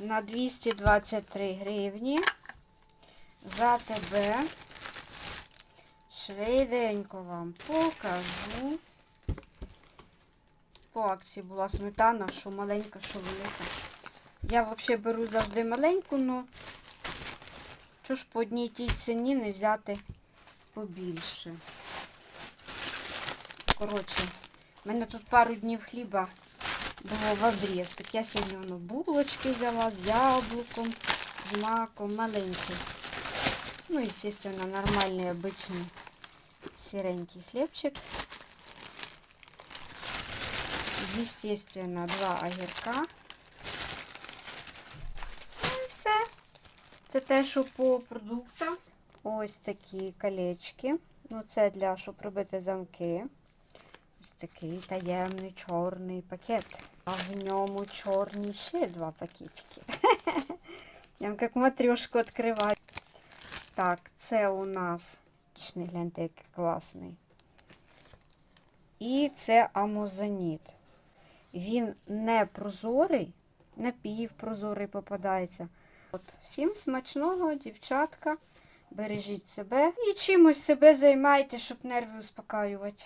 на 223 гривні. За тебе швиденько вам покажу. По акції була сметана, що маленька, що велика. Я взагалі беру завжди маленьку, але що ж по одній тій ціні не взяти побільше. Коротше, в мене тут пару днів хліба було в обріз. Так я сьогодні воно булочки взяла з яблуком, з маком, маленький. Ну, естественно, нормальний, обичний сіренький хлібчик. Естественно, два огірка. Ну і все. Це те, що по продуктам. Ось такі колечки. Ну, це для, щоб робити замки. Ось такий таємний чорний пакет. А в ньому чорні ще два пакетики. Я вам як матрюшку відкриваю. Так, це у нас. Гляньте, який класний. І це амозаніт. Він не прозорий, напівпрозорий попадається. От, всім смачного, дівчатка. Бережіть себе і чимось себе займайте, щоб нерви успокаювати.